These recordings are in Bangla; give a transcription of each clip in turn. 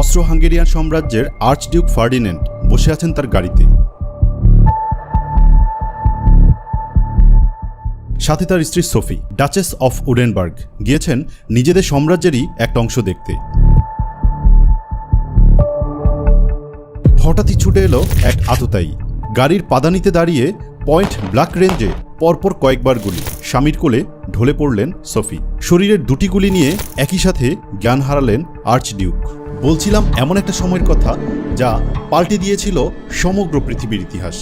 অস্ট্রো হাঙ্গেরিয়ান সাম্রাজ্যের আর্চডিউক ফার্ডিনেন্ট বসে আছেন তার গাড়িতে। সাথে তার স্ত্রী সোফি ডাচেস অফ উডেনবার্গ গিয়েছেন নিজেদের সাম্রাজ্যেরই একটা অংশ দেখতে। হঠাৎই ছুটে এলো এক আততায়ী। গাড়ির পাদানিতে দাঁড়িয়ে পয়েন্ট ব্ল্যাক রেঞ্জে পরপর কয়েকবার গুলি। স্বামীর কোলে ঢলে পড়লেন সোফি। শরীরের দুটি গুলি নিয়ে একই সাথে জ্ঞান হারালেন আর্চডিউক। বলছিলাম এমন একটা সময়ের কথা যা পাল্টে দিয়েছিল সমগ্র পৃথিবীর ইতিহাস।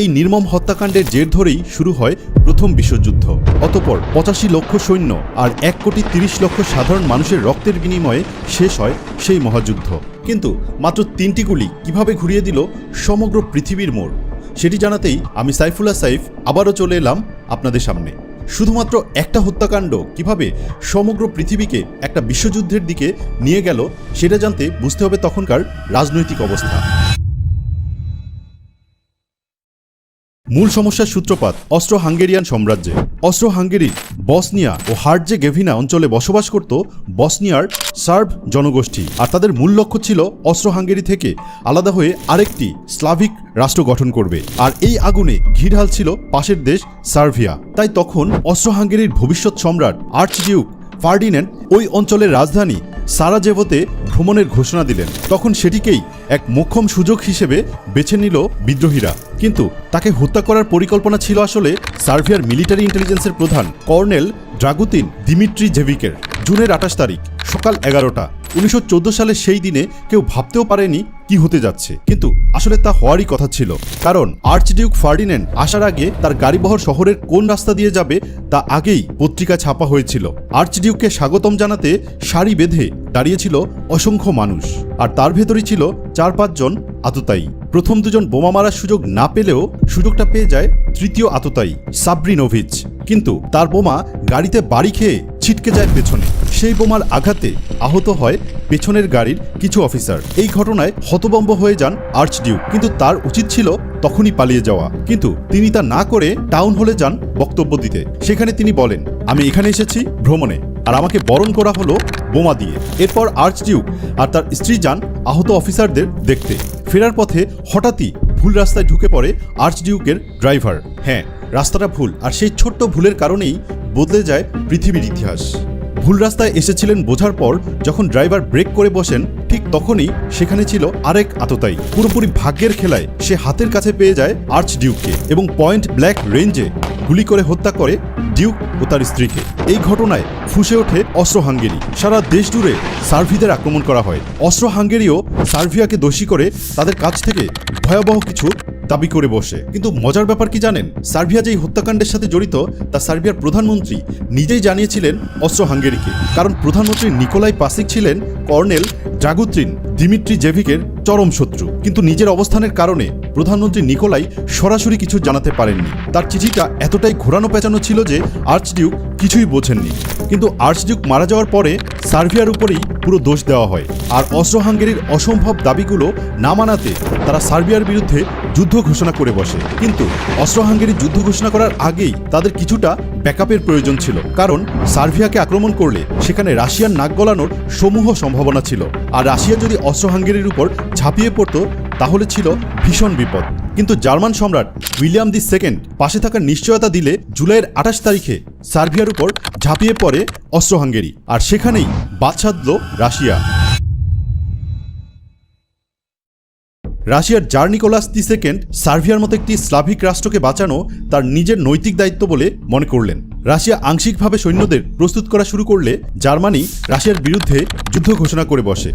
এই নির্মম হত্যাকাণ্ডের জের ধরেই শুরু হয় প্রথম বিশ্বযুদ্ধ। অতপর পঁচাশি লক্ষ সৈন্য আর এক কোটি তিরিশ লক্ষ সাধারণ মানুষের রক্তের বিনিময়ে শেষ হয় সেই মহাযুদ্ধ। কিন্তু মাত্র তিনটি গুলি কীভাবে ঘুরিয়ে দিল সমগ্র পৃথিবীর মোড়? সেটি জানাতেই আমি সাইফুল্লাহ সাইফ আবারও চলে এলাম আপনাদের সামনে। শুধুমাত্র একটা হত্যাকাণ্ড কীভাবে সমগ্র পৃথিবীকে একটা বিশ্বযুদ্ধের দিকে নিয়ে গেল, সেটা জানতে বুঝতে হবে তখনকার রাজনৈতিক অবস্থা। মূল সমস্যার সূত্রপাত অস্ট্রো হাঙ্গেরিয়ান সাম্রাজ্যে। অস্ট্রো হাঙ্গেরির বসনিয়া ও হার্জে গেভিনা অঞ্চলে বসবাস করত বসনিয়ার সার্ভ জনগোষ্ঠী। আর তাদের মূল লক্ষ্য ছিল অস্ট্রো হাঙ্গেরি থেকে আলাদা হয়ে আরেকটি স্লাভিক রাষ্ট্র গঠন করবে। আর এই আগুনে ঘি ছিল পাশের দেশ সার্ভিয়া। তাই তখন অস্ট্রো হাঙ্গেরির ভবিষ্যৎ সম্রাট আর্চডিউক ফার্ডিনেন্ট ওই অঞ্চলের রাজধানী সারাজেভোতে ভ্রমণের ঘোষণা দিলেন। তখন সেটিকেই এক মোক্ষম সুযোগ হিসেবে বেছে নিল বিদ্রোহীরা। কিন্তু তাকে হত্যা করার পরিকল্পনা ছিল আসলে সার্ভিয়ার মিলিটারি ইন্টেলিজেন্সের প্রধান কর্নেল ড্রাগুতিন দিমিট্রি জেভিকের জুনের আঠাশ তারিখ, সকাল এগারোটা। উনিশশো সালে সেই দিনে কেউ ভাবতেও পারেনি কি হতে যাচ্ছে? কিন্তু আসলে তা হওয়ারই কথা ছিল। কারণ আর্চডিউক ফার্ডিনেন্ড আসার আগে তার গাড়িবহর শহরের কোন রাস্তা দিয়ে যাবে তা আগেই পত্রিকা ছাপা হয়েছিল। আর্চডিউককে স্বাগতম জানাতে শাড়ি বেঁধে দাঁড়িয়েছিল অসংখ্য মানুষ। আর তার ভেতরই ছিল চার পাঁচজন আততায়ী। প্রথম দুজন বোমা মারার সুযোগ না পেলেও সুযোগটা পেয়ে যায় তৃতীয় আততায়ী সাবরিনোভিচ কিন্তু তার বোমা গাড়িতে বাড়ি খেয়ে ছিটকে যায় পেছনে। সেই বোমার আঘাতে আহত হয় পেছনের গাড়ির কিছু অফিসার। এই ঘটনায় হতবম্ব হয়ে যান আর্চডিউক কিন্তু তার উচিত ছিল তখনই পালিয়ে যাওয়া। কিন্তু তিনি তা না করে টাউন হলে যান বক্তব্য দিতে। সেখানে তিনি বলেন, আমি এখানে এসেছি ভ্রমণে আর আমাকে বরণ করা হলো বোমা দিয়ে। এরপর আর্চডিউক আর তার স্ত্রী যান আহত অফিসারদের দেখতে। ফেরার পথে হঠাৎই ভুল রাস্তায় ঢুকে পড়ে আর্চডিউকের ড্রাইভার। হ্যাঁ রাস্তাটা ভুল, আর সেই ছোট্ট ভুলের কারণেই বদলে যায় পৃথিবীর ইতিহাস। ভুল রাস্তায় এসেছিলেন বোঝার পর যখন ড্রাইভার ব্রেক করে বসেন ঠিক তখনই সেখানে ছিল আরেক আততাই পুরোপুরি ভাগ্যের খেলায় সে হাতের কাছে পেয়ে যায় আর্চ ডিউককে এবং পয়েন্ট ব্ল্যাক রেঞ্জে গুলি করে হত্যা করে ডিউক ও তার স্ত্রীকে। এই ঘটনায় ফুসে ওঠে অস্ত্র হাঙ্গেরি। সারা দেশ জুড়ে সার্ভিদের আক্রমণ করা হয়। অস্ত্র হাঙ্গেরিও সার্ভিয়াকে দোষী করে তাদের কাছ থেকে ভয়াবহ কিছু দাবি করে বসে। কিন্তু মজার ব্যাপার কি জানেন? সার্বিয়া যেই হত্যাকাণ্ডের সাথে জড়িত, তা সার্বিয়ার প্রধানমন্ত্রী নিজেই জানিয়েছিলেন অস্ত্র হাঙ্গেরিকে। কারণ প্রধানমন্ত্রী নিকোলাই পাসিক ছিলেন কর্নেল জাগুত্রিন দিমিট্রি জেভিকের চরম শত্রু। কিন্তু নিজের অবস্থানের কারণে প্রধানমন্ত্রী নিকোলাই সরাসরি কিছু জানাতে পারেননি। তার চিঠিটা এতটাই ঘোরানো পেঁচানো ছিল যে আর্চডিউক কিছুই বোঝেননি। কিন্তু আর্চডিউক মারা যাওয়ার পরে সার্ভিয়ার উপরেই পুরো দোষ দেওয়া হয়। আর অস্ত্র হাঙ্গেরির অসম্ভব দাবিগুলো না মানাতে তারা সার্বিয়ার বিরুদ্ধে যুদ্ধ ঘোষণা করে বসে। কিন্তু অস্ত্র হাঙ্গেরি যুদ্ধ ঘোষণা করার আগেই তাদের কিছুটা ব্যাকআপের প্রয়োজন ছিল। কারণ সার্ভিয়াকে আক্রমণ করলে সেখানে রাশিয়ার নাক গলানোর সমূহ সম্ভাবনা ছিল। আর রাশিয়া যদি অস্ত্র হাঙ্গেরির উপর ঝাঁপিয়ে পড়তো, তাহলে ছিল ভীষণ বিপদ। কিন্তু জার্মান সম্রাট উইলিয়াম দি সেকেন্ড পাশে থাকার নিশ্চয়তা দিলে জুলাইয়ের আঠাশ তারিখে সার্বিয়ার উপর ঝাঁপিয়ে পড়ে অস্ত্র হাঙ্গেরি আর সেখানেই বাদ রাশিয়া। রাশিয়ার জার নিকোলাস দি সেকেন্ড সার্ভিয়ার মতো একটি স্লাভিক রাষ্ট্রকে বাঁচানো তার নিজের নৈতিক দায়িত্ব বলে মনে করলেন। রাশিয়া আংশিকভাবে সৈন্যদের প্রস্তুত করা শুরু করলে জার্মানি রাশিয়ার বিরুদ্ধে যুদ্ধ ঘোষণা করে বসে।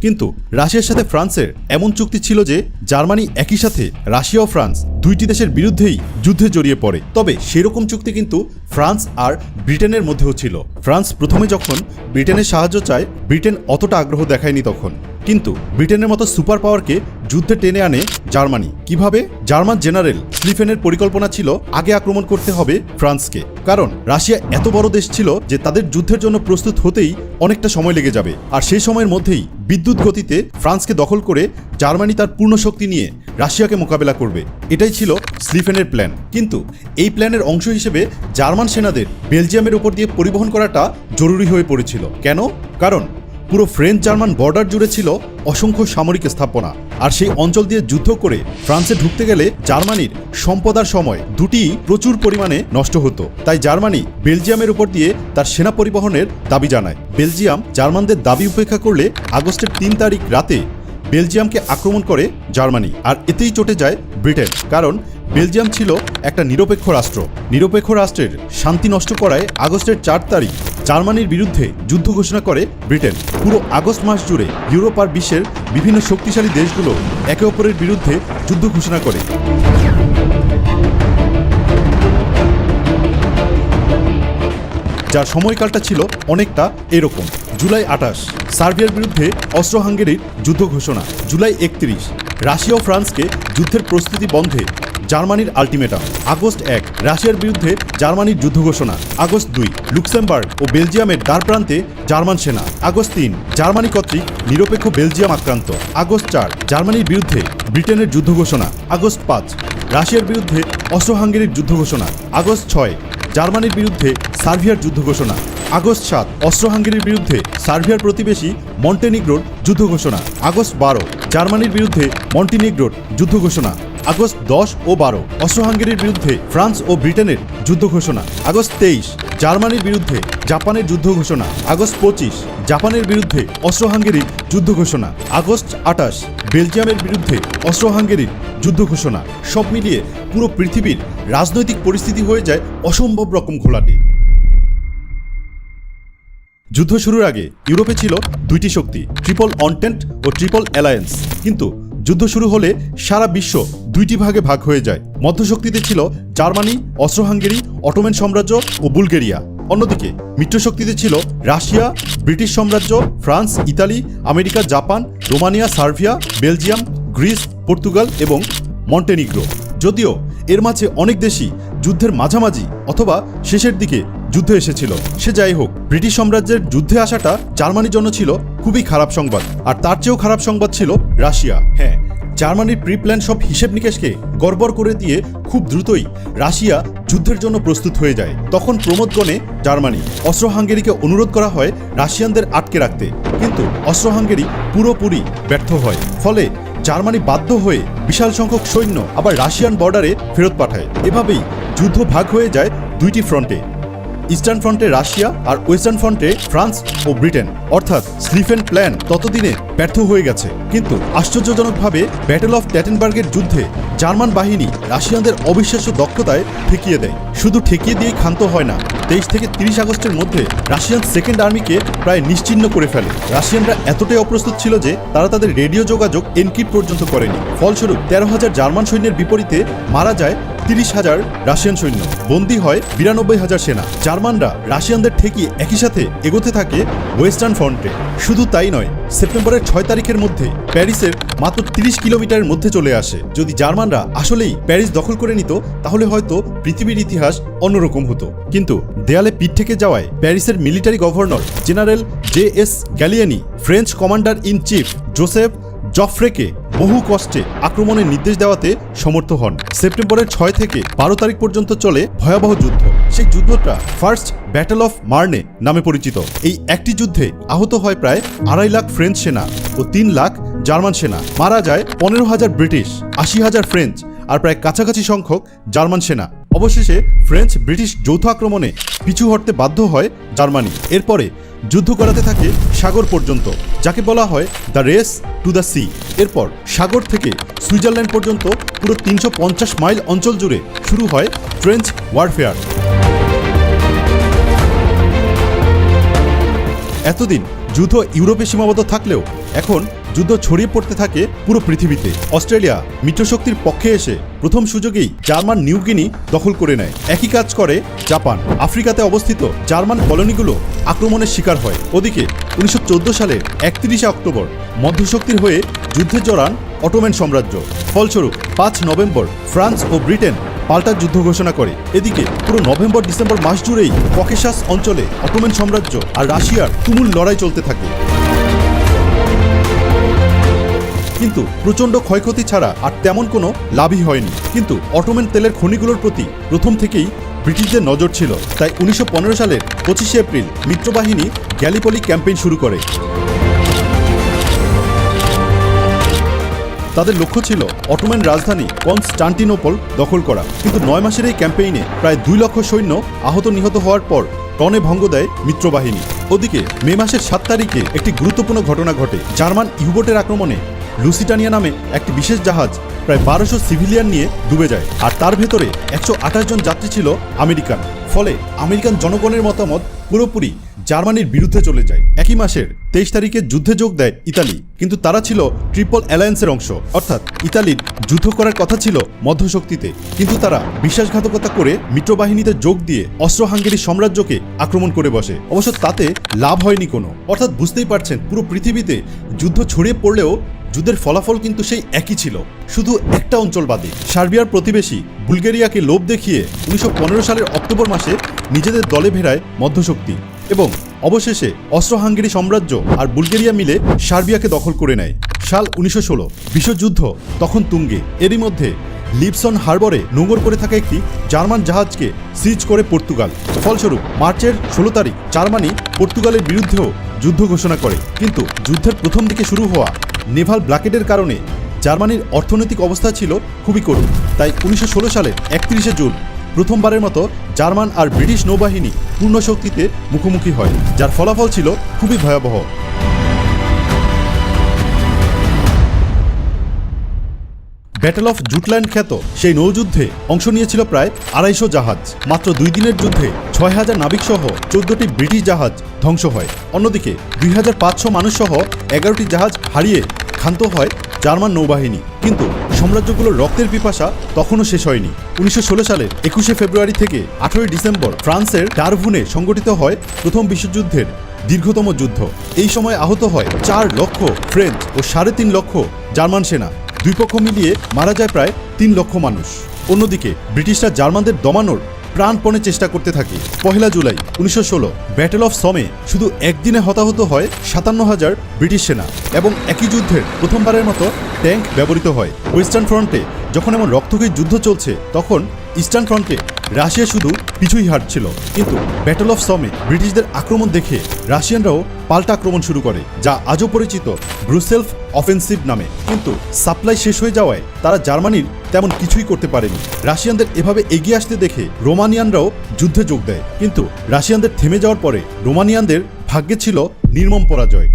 কিন্তু রাশিয়ার সাথে ফ্রান্সের এমন চুক্তি ছিল যে জার্মানি একই সাথে রাশিয়া ও ফ্রান্স দুইটি দেশের বিরুদ্ধেই যুদ্ধে জড়িয়ে পড়ে। তবে সেরকম চুক্তি কিন্তু ফ্রান্স আর ব্রিটেনের মধ্যেও ছিল। ফ্রান্স প্রথমে যখন ব্রিটেনের সাহায্য চায়, ব্রিটেন অতটা আগ্রহ দেখায়নি তখন। কিন্তু ব্রিটেনের মতো সুপার পাওয়ারকে যুদ্ধে টেনে আনে জার্মানি। কীভাবে? জার্মান জেনারেল স্লিফেনের পরিকল্পনা ছিল আগে আক্রমণ করতে হবে ফ্রান্সকে। কারণ, রাশিয়া এত বড় দেশ ছিল যে তাদের যুদ্ধের জন্য প্রস্তুত হতেই অনেকটা সময় লেগে যাবে। আর সেই সময়ের মধ্যেই বিদ্যুৎ গতিতে ফ্রান্সকে দখল করে জার্মানি তার পূর্ণ শক্তি নিয়ে রাশিয়াকে মোকাবেলা করবে। এটাই ছিল স্লিফেনের প্ল্যান। কিন্তু এই প্ল্যানের অংশ হিসেবে জার্মান সেনাদের বেলজিয়ামের উপর দিয়ে পরিবহন করাটা জরুরি হয়ে পড়েছিল। কেন? কারণ পুরো ফ্রেঞ্চ জার্মান বর্ডার জুড়ে ছিল অসংখ্য সামরিক স্থাপনা। আর সেই অঞ্চল দিয়ে যুদ্ধ করে ফ্রান্সে ঢুকতে গেলে জার্মানির সম্পদার সময় দুটি প্রচুর পরিমাণে নষ্ট হতো। তাই জার্মানি বেলজিয়ামের উপর দিয়ে তার সেনা পরিবহনের দাবি জানায়। বেলজিয়াম জার্মানদের দাবি উপেক্ষা করলে আগস্টের তিন তারিখ রাতে বেলজিয়ামকে আক্রমণ করে জার্মানি, আর এতেই চটে যায় ব্রিটেন, কারণ বেলজিয়াম ছিল একটা নিরপেক্ষ রাষ্ট্র। নিরপেক্ষ রাষ্ট্রের শান্তি নষ্ট করায় আগস্টের চার তারিখ জার্মানির বিরুদ্ধে যুদ্ধ ঘোষণা করে ব্রিটেন। পুরো আগস্ট মাস জুড়ে ইউরোপ আর বিশ্বের বিভিন্ন শক্তিশালী দেশগুলো একে অপরের বিরুদ্ধে যুদ্ধ ঘোষণা করে। যার সময়কালটা ছিল অনেকটা এরকম। জুলাই আঠাশ, সার্বিয়ার বিরুদ্ধে অস্ট্রো হাঙ্গেরির যুদ্ধ ঘোষণা, জুলাই একত্রিশ, রাশিয়া ও ফ্রান্সকে যুদ্ধের প্রস্তুতি বন্ধে জার্মানির আলটিমেটাম, আগস্ট এক, রাশিয়ার বিরুদ্ধে জার্মানির যুদ্ধ ঘোষণা, আগস্ট দুই, লুক্সেমবার্গ ও বেলজিয়ামের দ্বার প্রান্তে জার্মান সেনা, আগস্ট তিন, জার্মানি কর্তৃক নিরপেক্ষ বেলজিয়াম আক্রান্ত, আগস্ট চার, জার্মানির বিরুদ্ধে ব্রিটেনের যুদ্ধ ঘোষণা, আগস্ট পাঁচ, রাশিয়ার বিরুদ্ধে অস্ট্রো হাঙ্গেরির যুদ্ধ ঘোষণা, আগস্ট ছয়, জার্মানির বিরুদ্ধে সার্ভিয়ার যুদ্ধ ঘোষণা। আগস্ট সাত অস্ত্র হাঙ্গেরির বিরুদ্ধে সার্বিয়ার প্রতিবেশী মন্টেনিগ্রোর যুদ্ধ ঘোষণা। আগস্ট বারো, জার্মানির বিরুদ্ধে মন্টিনিগ্রোর যুদ্ধ ঘোষণা। আগস্ট দশ ও বারো অস্ত্র হাঙ্গেরির বিরুদ্ধে ফ্রান্স ও ব্রিটেনের যুদ্ধ ঘোষণা। আগস্ট তেইশ, জার্মানির বিরুদ্ধে জাপানের যুদ্ধ ঘোষণা। আগস্ট পঁচিশ, জাপানের বিরুদ্ধে অস্ট্রো হাঙ্গেরির যুদ্ধ ঘোষণা। আগস্ট আটাশ বেলজিয়ামের বিরুদ্ধে অস্ট্রো হাঙ্গেরির যুদ্ধ ঘোষণা। সব মিলিয়ে পুরো পৃথিবীর রাজনৈতিক পরিস্থিতি হয়ে যায় অসম্ভব রকম ঘোলাটে। যুদ্ধ শুরুর আগে ইউরোপে ছিল দুইটি শক্তি, ট্রিপল অনটেন্ট ও ট্রিপল অ্যালায়েন্স। কিন্তু যুদ্ধ শুরু হলে সারা বিশ্ব দুইটি ভাগে ভাগ হয়ে যায়। মধ্যশক্তিতে ছিল জার্মানি অস্ট্রো হাঙ্গেরি অটোম্যান সাম্রাজ্য ও বুলগেরিয়া। অন্যদিকে মিত্রশক্তিতে ছিল রাশিয়া, ব্রিটিশ সাম্রাজ্য, France, Italy, America, Japan, Romania Serbia Belgium, Greece, Portugal এবং মন্টেনিগ্রো। যদিও এর মাঝে অনেক দেশই যুদ্ধের মাঝামাঝি অথবা শেষের দিকে যুদ্ধে এসেছিল। সে যাই হোক, ব্রিটিশ সাম্রাজ্যের যুদ্ধে আসাটা জার্মানির জন্য ছিল খুবই খারাপ সংবাদ। আর তার চেয়েও খারাপ সংবাদ ছিল রাশিয়া। হ্যাঁ জার্মানির প্রি প্ল্যান সব হিসেব নিকেশকে গড়বড় করে দিয়ে খুব দ্রুতই রাশিয়া যুদ্ধের জন্য প্রস্তুত হয়ে যায়। তখন প্রমোদগণে জার্মানি অস্ত্র হাঙ্গেরিকে অনুরোধ করা হয় রাশিয়ানদের আটকে রাখতে। কিন্তু অস্ত্র হাঙ্গেরি পুরোপুরি ব্যর্থ হয়। ফলে জার্মানি বাধ্য হয়ে বিশাল সংখ্যক সৈন্য আবার রাশিয়ান বর্ডারে ফেরত পাঠায়। এভাবেই যুদ্ধ ভাগ হয়ে যায় দুইটি ফ্রন্টে। ইস্টার্ন ফ্রন্টে রাশিয়া আর ওয়েস্টার্ন ফ্রন্টে ফ্রান্স ও ব্রিটেন। অর্থাৎ স্লিফেন প্ল্যান ততদিনে ব্যর্থ হয়ে গেছে। কিন্তু আশ্চর্যজনকভাবে ব্যাটেল অফ ট্যাটেনবার্গের যুদ্ধে জার্মান বাহিনী রাশিয়ানদের অবিশ্বাস্য দক্ষতায় ঠেকিয়ে দেয়। শুধু ঠেকিয়ে দিয়েই ক্ষান্ত হয় না, তেইশ থেকে তিরিশ আগস্টের মধ্যে রাশিয়ান সেকেন্ড আর্মিকে প্রায় নিশ্চিহ্ন করে ফেলে। রাশিয়ানরা এতটাই অপ্রস্তুত ছিল যে তারা তাদের রেডিও যোগাযোগ এনকিট পর্যন্ত করেনি। ফলস্বরূপ তেরো হাজার জার্মান সৈন্যের বিপরীতে মারা যায় তিরিশ হাজার রাশিয়ান সৈন্য। বন্দী হয় বিরানব্বই হাজার সেনা। জার্মানরা রাশিয়ানদের ঠেকিয়ে একই সাথে এগোতে থাকে ওয়েস্টার্ন ফ্রন্টে। শুধু তাই নয়, সেপ্টেম্বরের ছয় তারিখের মধ্যে প্যারিসের মাত্র তিরিশ কিলোমিটারের মধ্যে চলে আসে। যদি জার্মানরা আসলেই প্যারিস দখল করে নিত, তাহলে হয়তো পৃথিবীর ইতিহাস অন্যরকম হতো। কিন্তু দেয়ালে পিঠ থেকে যাওয়ায় প্যারিসের military governor general J S Gallieni, French commander in chief Joseph জফ্রেকে বহু কষ্টে আক্রমণের নির্দেশ দেওয়াতে সমর্থ হন। সেপ্টেম্বরের ছয় থেকে বারো তারিখ পর্যন্ত চলে ভয়াবহ যুদ্ধ। সেই যুদ্ধটা ফার্স্ট ব্যাটেল অফ মার্নে নামে পরিচিত। এই একটি যুদ্ধে আহত হয় প্রায় আড়াই লাখ ফ্রেঞ্চ সেনা ও তিন লাখ জার্মান সেনা। মারা যায় পনেরো হাজার ব্রিটিশ, আশি হাজার ফ্রেঞ্চ আর প্রায় কাছাকাছি সংখ্যক জার্মান সেনা। অবশেষে ফ্রেঞ্চ ব্রিটিশ যৌথ আক্রমণে পিছু হটতে বাধ্য হয় জার্মানি। এরপরে যুদ্ধ করাতে থাকে সাগর পর্যন্ত, যাকে বলা হয় the race to the sea এরপর সাগর থেকে সুইজারল্যান্ড পর্যন্ত পুরো তিনশো পঞ্চাশ মাইল অঞ্চল জুড়ে শুরু হয় ফ্রেঞ্চ ওয়ারফেয়ার। এতদিন যুদ্ধ ইউরোপে সীমাবদ্ধ থাকলেও এখন যুদ্ধ ছড়িয়ে পড়তে থাকে পুরো পৃথিবীতে। অস্ট্রেলিয়া মিত্রশক্তির পক্ষে এসে প্রথম সুযোগেই জার্মান নিউগিনি দখল করে নেয়। একই কাজ করে জাপান। আফ্রিকাতে অবস্থিত জার্মান কলোনিগুলো আক্রমণের শিকার হয়। ওদিকে, উনিশশো চোদ্দ সালে একত্রিশে অক্টোবর, মধ্যশক্তির হয়ে যুদ্ধে জড়ান অটোম্যান সাম্রাজ্য। ফলস্বরূপ, পাঁচ নভেম্বর ফ্রান্স ও ব্রিটেন পাল্টা যুদ্ধ ঘোষণা করে। এদিকে, পুরো নভেম্বর ডিসেম্বর মাস জুড়েই ককেশাস অঞ্চলে অটোম্যান সাম্রাজ্য আর রাশিয়ার তুমুল লড়াই চলতে থাকে। কিন্তু প্রচণ্ড ক্ষয়ক্ষতি ছাড়া আর তেমন কোনো লাভই হয়নি। কিন্তু অটোম্যান তেলের খনিগুলোর প্রতি প্রথম থেকেই ব্রিটিশদের নজর ছিল। তাই উনিশশো সালের পঁচিশে এপ্রিল মিত্রবাহিনী গ্যালিপলি ক্যাম্পেইন শুরু করে। তাদের লক্ষ্য ছিল অটোম্যান রাজধানী কনস্টান্টিনোপল দখল করা। কিন্তু নয় মাসের এই ক্যাম্পেইনে প্রায় দুই লক্ষ সৈন্য আহত নিহত হওয়ার পর টনে ভঙ্গ দেয় মিত্রবাহিনী। ওদিকে মে মাসের সাত তারিখে একটি গুরুত্বপূর্ণ ঘটনা ঘটে। জার্মান ইউবোটের আক্রমণে লুসিটানিয়া নামে একটি বিশেষ জাহাজ প্রায় বারোশো সিভিলিয়ান নিয়ে ডুবে যায়। আর তার ভেতরে একশো আঠাশ জন যাত্রী ছিল আমেরিকান। ফলে আমেরিকান জনগণের মতামত পুরোপুরি জার্মানির বিরুদ্ধে চলে যায়। একই মাসের তেইশ তারিখে যুদ্ধে যোগ দেয় ইতালি। কিন্তু তারা ছিল ট্রিপল অ্যালায়েন্সের অংশ। অর্থাৎ ইতালির যুদ্ধ করার কথা ছিল মধ্যশক্তিতে। কিন্তু তারা বিশ্বাসঘাতকতা করে মিত্রবাহিনীতে যোগ দিয়ে অস্ত্র হাঙ্গেরি সাম্রাজ্যকে আক্রমণ করে বসে। অবশ্য তাতে লাভ হয়নি কোনো। অর্থাৎ বুঝতেই পারছেন, পুরো পৃথিবীতে যুদ্ধ ছড়িয়ে পড়লেও যুদ্ধের ফলাফল কিন্তু সেই একই ছিল। শুধু একটা অঞ্চল বাদে। সার্বিয়ার প্রতিবেশী বুলগেরিয়াকে লোভ দেখিয়ে উনিশশো পনেরো সালের অক্টোবর মাসে নিজেদের দলে ভেড়ায় মধ্যশক্তি এবং অবশেষে অস্ত্র হাঙ্গেরি সাম্রাজ্য আর বুলগেরিয়া মিলে সার্বিয়াকে দখল করে নেয়। সাল উনিশশো ষোলো বিশ্বযুদ্ধ তখন তুঙ্গে। এরই মধ্যে লিপসন হারবরে নোঙর করে থাকা একটি জার্মান জাহাজকে সিজ করে পর্তুগাল। ফলস্বরূপ মার্চের ষোলো তারিখ জার্মানি পর্তুগালের বিরুদ্ধেও যুদ্ধ ঘোষণা করে। কিন্তু যুদ্ধের প্রথম দিকে শুরু হওয়া নেভাল ব্ল্যাকেটের কারণে জার্মানির অর্থনৈতিক অবস্থা ছিল খুবই করুণ। তাই উনিশশো ষোলো সালের একত্রিশে জুন প্রথমবারের মতো জার্মান আর ব্রিটিশ নৌবাহিনী পূর্ণ শক্তিতে মুখোমুখি হয়, যার ফলাফল ছিল খুবই ভয়াবহ। ব্যাটেল অফ জুটল্যান্ড খ্যাত। সেই নৌযুদ্ধে অংশ নিয়েছিল প্রায় আড়াইশো জাহাজ। মাত্র দুই দিনের যুদ্ধে ছয় হাজার নাবিক সহ চোদ্দটি ব্রিটিশ জাহাজ ধ্বংস হয়। অন্যদিকে দুই হাজার পাঁচশো মানুষ সহ এগারোটি জাহাজ হারিয়ে ক্ষান্ত হয় জার্মান নৌবাহিনী। কিন্তু সাম্রাজ্যগুলোর রক্তের পিপাসা তখনও শেষ হয়নি। উনিশশো ষোলো সালের একুশে ফেব্রুয়ারি থেকে আঠারোই ডিসেম্বর ফ্রান্সের ডারভুনে সংগঠিত হয় প্রথম বিশ্বযুদ্ধের দীর্ঘতম যুদ্ধ। এই সময় আহত হয় চার লক্ষ ফ্রেঞ্চ ও সাড়ে তিন লক্ষ জার্মান সেনা। দুই পক্ষ মিলিয়ে মারা যায় প্রায় তিন লক্ষ মানুষ। অন্যদিকে ব্রিটিশরা জার্মানদের দমানোর প্রাণপণে চেষ্টা করতে থাকে। পহেলা জুলাই, উনিশশো ষোলো ব্যাটেল অফ সমে শুধু একদিনে হতাহত হয় সাতান্ন হাজার ব্রিটিশ সেনা এবং একই যুদ্ধের প্রথমবারের মতো ট্যাঙ্ক ব্যবহৃত হয়। ওয়েস্টার্ন ফ্রন্টে যখন এমন রক্তক্ষয়ী যুদ্ধ চলছে, তখন ইস্টার্ন ফ্রন্টে রাশিয়া শুধু পিছুই হাঁটছিল, কিন্তু ব্যাটল অফ সমে ব্রিটিশদের আক্রমণ দেখে রাশিয়ানরাও পাল্টা আক্রমণ শুরু করে, যা আজও পরিচিত ব্রুসেলফ অফেন্সিভ নামে। কিন্তু সাপ্লাই শেষ হয়ে যাওয়ায় তারা জার্মানির তেমন কিছুই করতে পারেনি। রাশিয়ানদের এভাবে এগিয়ে আসতে দেখে রোমানিয়ানরাও যুদ্ধে যোগ দেয়। কিন্তু রাশিয়ানদের থেমে যাওয়ার পরে রোমানিয়ানদের ভাগ্যে ছিল নির্মম পরাজয়।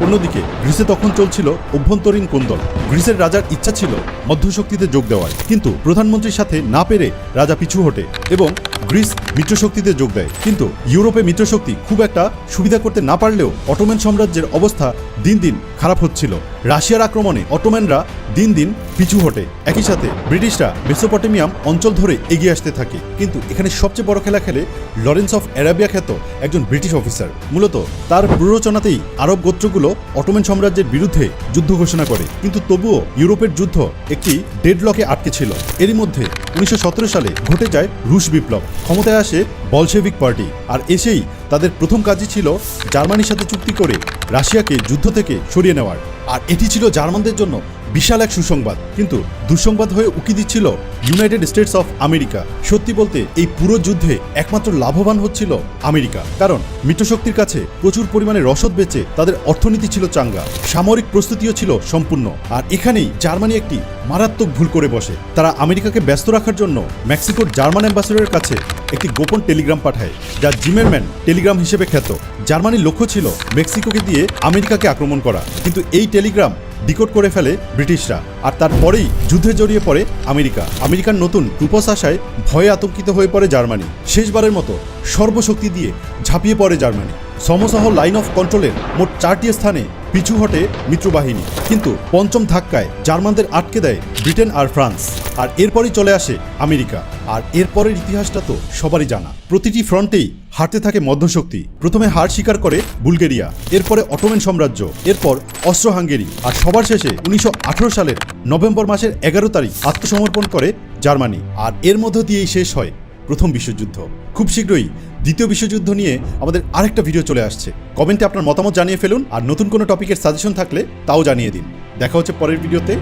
অন্যদিকে, গ্রিসে তখন চলছিল অভ্যন্তরীণ কোন্দল। গ্রিসের রাজার ইচ্ছা ছিল মধ্যশক্তিতে যোগ দেওয়ার। কিন্তু প্রধানমন্ত্রীর সাথে না পেরে রাজা পিছু হটে এবং গ্রিস মিত্রশক্তিতে যোগ দেয়। কিন্তু ইউরোপে মিত্রশক্তি খুব একটা সুবিধা করতে না পারলেও অটোম্যান সাম্রাজ্যের অবস্থা দিন দিন খারাপ হচ্ছিল। রাশিয়ার আক্রমণে অটোম্যানরা দিন দিন পিছু হটে। একই সাথে ব্রিটিশরা মেসোপটেমিয়াম অঞ্চল ধরে এগিয়ে আসতে থাকে। কিন্তু এখানে সবচেয়ে বড় খেলা খেলে লরেন্স অফ অ্যারাবিয়া খ্যাত একজন ব্রিটিশ অফিসার। মূলত তার প্ররোচনাতেই আরব গোত্রগুলো অটোম্যান সাম্রাজ্যের বিরুদ্ধে যুদ্ধ ঘোষণা করে। কিন্তু তবুও ইউরোপের যুদ্ধ একটি ডেডলকে আটকে ছিল। এরই মধ্যে উনিশশো সতেরো সালে ঘটে যায় রুশ বিপ্লব। ক্ষমতায় আসে বলশেভিক পার্টি আর এসেই তাদের প্রথম কাজই ছিল জার্মানির সাথে চুক্তি করে রাশিয়াকে যুদ্ধ থেকে সরিয়ে নেওয়ার। আর এটি ছিল জার্মানদের জন্য বিশাল এক সুসংবাদ, কিন্তু দুঃসংবাদ হয়ে উকি দিচ্ছিল ইউনাইটেড স্টেটস অফ আমেরিকা সত্যি বলতে, এই পুরো যুদ্ধে একমাত্র লাভবান হচ্ছিল আমেরিকা। কারণ মিত্রশক্তির কাছে প্রচুর পরিমাণে রসদ বেচে তাদের অর্থনীতি ছিল চাঙ্গা, সামরিক প্রস্তুতিও ছিল সম্পূর্ণ। আর এখানেই জার্মানি একটি মারাত্মক ভুল করে বসে। তারা আমেরিকাকে ব্যস্ত রাখার জন্য মেক্সিকোর জার্মান অ্যাম্বাসেডরের কাছে একটি গোপন টেলিগ্রাম পাঠায়, যা জিমেরম্যান টেলিগ্রাম হিসেবে খ্যাত। জার্মানির লক্ষ্য ছিল মেক্সিকোকে দিয়ে আমেরিকাকে আক্রমণ করা। কিন্তু এই টেলিগ্রাম ডিকোড করে ফেলে ব্রিটিশরা। আর তারপরেই যুদ্ধে জড়িয়ে পড়ে আমেরিকা। আমেরিকার নতুন রূপস আশায় ভয়ে আতঙ্কিত হয়ে পড়ে জার্মানি। শেষবারের মতো সর্বশক্তি দিয়ে ঝাঁপিয়ে পড়ে জার্মানি। সমসহ লাইন অফ কন্ট্রোলের মোট চারটি স্থানে পিছু হটে মিত্রবাহিনী। কিন্তু পঞ্চম ধাক্কায় জার্মানদের আটকে দেয় ব্রিটেন আর ফ্রান্স। আর এরপরই চলে আসে আমেরিকা। আর এরপরের ইতিহাসটা তো সবারই জানা। প্রতিটি ফ্রন্টেই হারতে থাকে মধ্যশক্তি। প্রথমে হার স্বীকার করে বুলগেরিয়া, এরপরে অটোমেন সাম্রাজ্য, এরপর অস্ট্রো হাঙ্গেরি আর সবার শেষে উনিশশো আঠেরো সালের নভেম্বর মাসের এগারো তারিখ আত্মসমর্পণ করে জার্মানি। আর এর মধ্য দিয়েই শেষ হয় প্রথম বিশ্বযুদ্ধ। খুব শীঘ্রই দ্বিতীয় বিশ্বযুদ্ধ নিয়ে আমাদের আরেকটা ভিডিও চলে আসছে। কমেন্টে আপনার মতামত জানিয়ে ফেলুন, আর নতুন কোনো টপিকের সাজেশন থাকলে তাও জানিয়ে দিন। দেখা হচ্ছে পরের ভিডিওতে